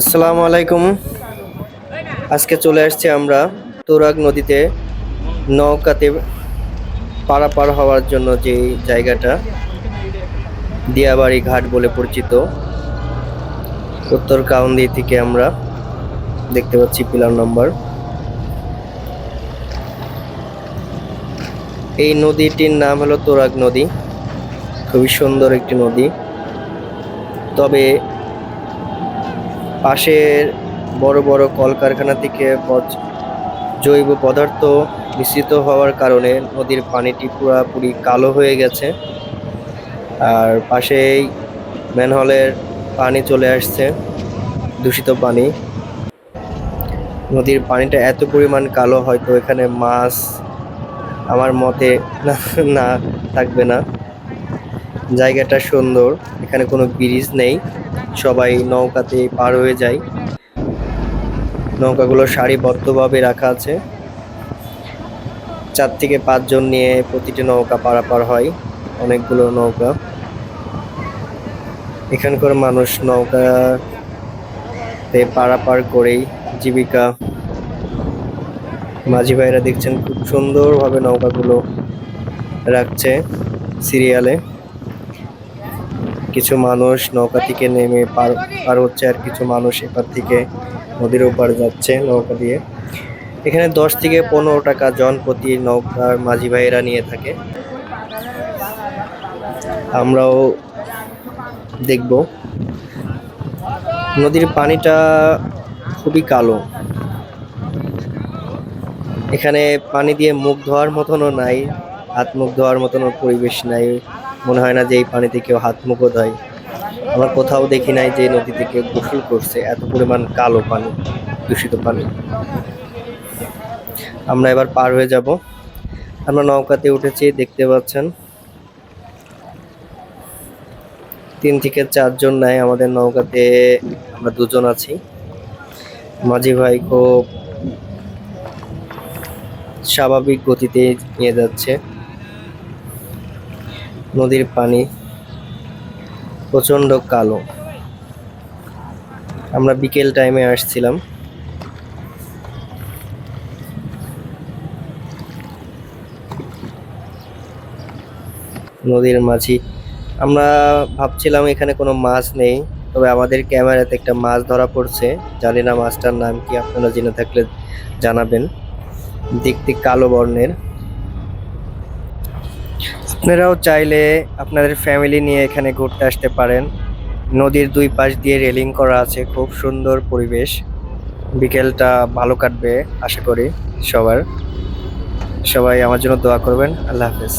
আসসালামু আলাইকুম। আজকে চলে আসছি আমরা তোরাগ নদীতে নৌকাতে পারাপার হওয়ার জন্য যে জায়গাটা, দিয়াবাড়ি ঘাট বলে পরিচিত। উত্তর কাউন্দি থেকে আমরা দেখতে পাচ্ছি পিলার নম্বর। এই নদীটির নাম হলো তোরাগ নদী। খুবই সুন্দর একটি নদী। তবে পাশের বড় বড় কলকারখানা থেকে জৈব পদার্থ মিশ্রিত হওয়ার কারণে নদীর পানিটি পুরোপুরি কালো হয়ে গেছে। আর পাশেই ম্যানহলের পানি চলে আসছে, দূষিত পানি। নদীর পানিটা এত পরিমাণ কালো, হয়তো এখানে মাছ আমার মতে না থাকবে না। জায়গাটা সুন্দর, এখানে কোনো ব্রিজ নেই। সবাই নৌকাতে পার হয়ে যায়। নৌকাগুলো সারিবদ্ধভাবে রাখা আছে। চার থেকে পাঁচজন নিয়ে প্রতিটি নৌকা পারাপার হয়। অনেকগুলো নৌকা। এখানকার মানুষ নৌকাতে পারাপার করেই জীবিকা। মাঝি ভাইরা দেখছেন খুব সুন্দরভাবে নৌকাগুলো রাখছে সিরিয়ালে। কিছু মানুষ নৌকা থেকে নেমে পার পার হচ্ছে আর কিছু মানুষ এপার থেকে নদীর ওপার যাচ্ছে নৌকা দিয়ে। এখানে দশ থেকে পনেরো টাকা জন প্রতি নৌকার মাঝি ভাইয়েরা নিয়ে থাকে। আমরাও দেখব। নদীর পানিটা খুবই কালো। এখানে পানি দিয়ে মুখ ধোয়ার মতনও নাই, হাত মুখ ধোয়ার মতনও পরিবেশ নাই। মনে হয় না যে এই পানিতে কেউ হাত মুখো দেয় আমরা কোথাও দেখি নাই যে নদী থেকে গোসল করছে, এত পরিমাণ কালো পানি, দূষিত পানি। আমরা এবার পার হয়ে যাব। আমরা নৌকাতে উঠেছি, দেখতে পাচ্ছেন। তিন থেকে চারজন নাই আমাদের নৌকাতে, আমরা দুজন আছি। মাঝি ভাই খুব স্বাভাবিক গতিতে নিয়ে যাচ্ছে। নদীর পানি প্রচণ্ড কালো। আমরা বিকেল টাইমে আসছিলাম। নদীর মাঝি। আমরা ভাবছিলাম এখানে কোনো মাছ নেই, তবে আমাদের ক্যামেরাতে একটা মাছ ধরা পড়ছে। জানি না মাছটার নাম কি, আপনারা জেনে থাকলে জানাবেন। দেখতে কালো বর্ণের। আপনারাও চাইলে আপনাদের ফ্যামিলি নিয়ে এখানে ঘুরতে আসতে পারেন। নদীর দুই পাশ দিয়ে রেলিং করা আছে, খুব সুন্দর পরিবেশ। বিকেলটা ভালো কাটবে, আশা করি, সবার। সবাই আমার জন্য দোয়া করবেন, আল্লাহ হাফেজ।